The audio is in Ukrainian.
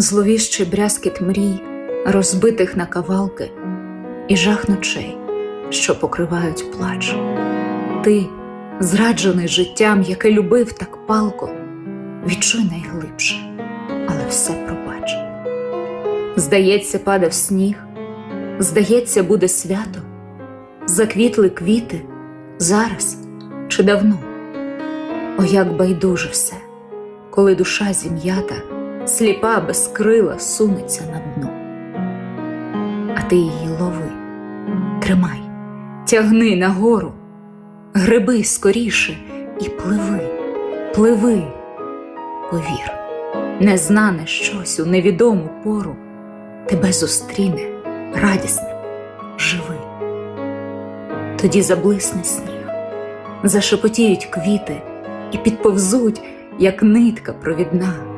зловіщий брязкіт мрій, розбитих на кавалки, і жах ночей, що покривають плач. Ти, зраджений життям, яке любив так палко, відчуй найглибше, але все пробач. Здається, падав сніг, здається, буде свято, заквітли квіти зараз чи давно. О, як байдуже все, коли душа зім'ята, сліпа без крила сунеться на дно. А ти її лови, тримай, тягни нагору, гриби скоріше і пливи, пливи, повір, незнане щось у невідому пору. Тебе зустріне радісним, живи. Тоді заблисне сніг, зашепотіють квіти і підповзуть, як нитка провідна